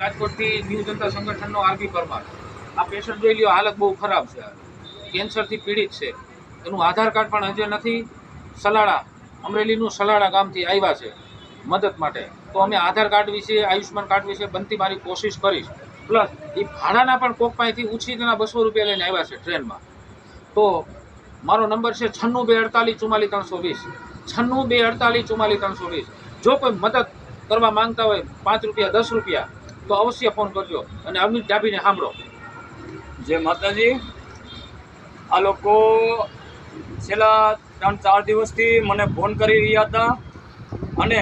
રાજકોટથી ન્યૂ જનતા સંગઠનનો આરબી પરમાર. આ પેશન્ટ જોઈ લ્યો હાલત બહુ ખરાબ છે. કેન્સરથી પીડિત છે. એનું આધાર કાર્ડ પણ હજુ નથી. સલાડા અમરેલીનું સલાડા ગામથી આવ્યા છે મદદ માટે. તો અમે આધાર કાર્ડ વિશે, આયુષ્યમાન કાર્ડ વિશે બનતી મારી કોશિશ કરીશ. પ્લસ એ ભાડાના પણ કોક પાસેથી ઉછીના બસો રૂપિયા લઈને આવ્યા છે ટ્રેનમાં. તો મારો નંબર છે છન્નું બે અડતાલીસ ચુમ્માલીસ ત્રણસો વીસ. છન્નું બે અડતાલીસ ચુમ્માલીસ ત્રણસો વીસ. જો કોઈ મદદ કરવા માંગતા હોય, પાંચ રૂપિયા, દસ રૂપિયા તો અવશ્ય ફોન કરજો અને અમિત ડાભીને સાંભળો. જય માતાજી આ લોકો છેલ્લા ત્રણ ચાર દિવસથી મને ફોન કરી રહ્યા હતા અને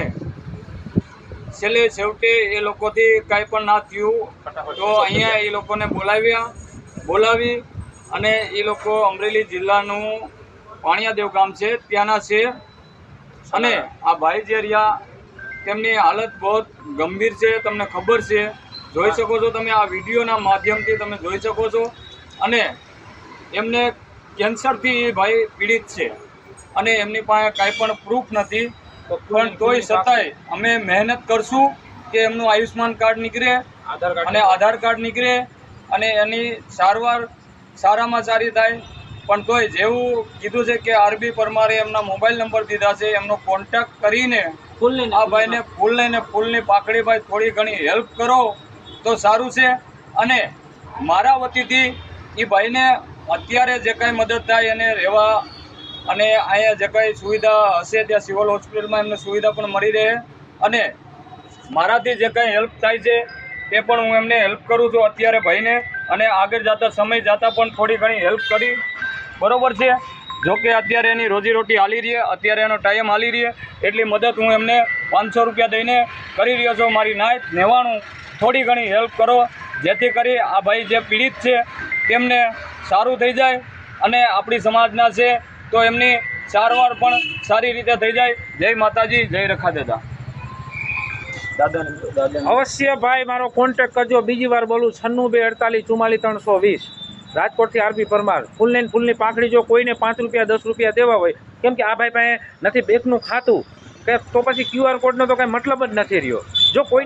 છેલ્લે છેવટે એ લોકોથી કાંઈ પણ ના થયું તો અહીંયા એ લોકોને બોલાવ્યા બોલાવી અને એ લોકો અમરેલી જિલ્લાનું પાણિયાદેવ ગામ છે ત્યાંના છે. અને આ ભાઈ જે રહ્યા તેમની હાલત બહુ ગંભીર છે તમને ખબર છે. જોઈ શકો છો તમે આ વિડીયોના માધ્યમથી તમે જોઈ શકો છો. અને એમને કેન્સરથી એ ભાઈ પીડિત છે. અને એમની પાસે કાંઈ પણ પ્રૂફ નથી. પણ તોય છતાંય અમે મહેનત કરશું કે એમનું આયુષ્યમાન કાર્ડ નીકળે આધાર કાર્ડ અને આધાર કાર્ડ નીકળે અને એની સારવાર સારામાં સારી થાય. પણ તોય જેવું કીધું છે કે આરબી પરમારે એમના મોબાઈલ નંબર દીધા છે એમનો કોન્ટેક્ટ કરીને ફૂલ લઈને આ ભાઈને ફૂલ લઈને ફૂલની પાકડી ભાઈ થોડી ઘણી હેલ્પ કરો તો સારું છે. અને મારા વતીથી એ ભાઈને અત્યારે જે કાંઈ મદદ થાય એને રહેવા અને અહીંયા જે કાંઈ સુવિધા હશે ત્યાં સિવિલ હોસ્પિટલમાં એમને સુવિધા પણ મળી રહે. અને મારાથી જે કાંઈ હેલ્પ થાય છે તે પણ હું એમને હેલ્પ કરું છું અત્યારે ભાઈને. અને આગળ જતા, સમય જતા પણ થોડી ઘણી હેલ્પ કરી. બરાબર છે? જો કે અત્યારે એની રોજીરોટી હાલી રહી અત્યારે એનો ટાઈમ હાલી રહી એટલી મદદ હું એમને પાંચસો રૂપિયા દઈને કરી રહ્યો છું. મારી નાયક નેવાણું થોડી ઘણી હેલ્પ કરો જેથી કરી આ ભાઈ જે પીડિત છે તેમને સારું થઈ જાય અને આપણી સમાજના છે તો એમની સારવાર પણ સારી રીતે થઈ જાય. જય માતાજી જય રખા દાદા. દાદા દાદા અવશ્ય ભાઈ મારો કોન્ટેક્ટ કરજો. બીજી વાર બોલું છન્નું બે અડતાલીસ ચુમ્માલીસ ત્રણસો વીસ. રાજકોટથી આરબી પરમાર. ફૂલ લઈને ફૂલની પાંખડી જો કોઈને પાંચ રૂપિયા, દસ રૂપિયા દેવા હોય, કેમ કે આ ભાઈ પાસે નથી, બેંકનું ખાતું. કે તો પછી ક્યુઆર કોડનો તો કાંઈ મતલબ જ નથી રહ્યો. જો કોઈ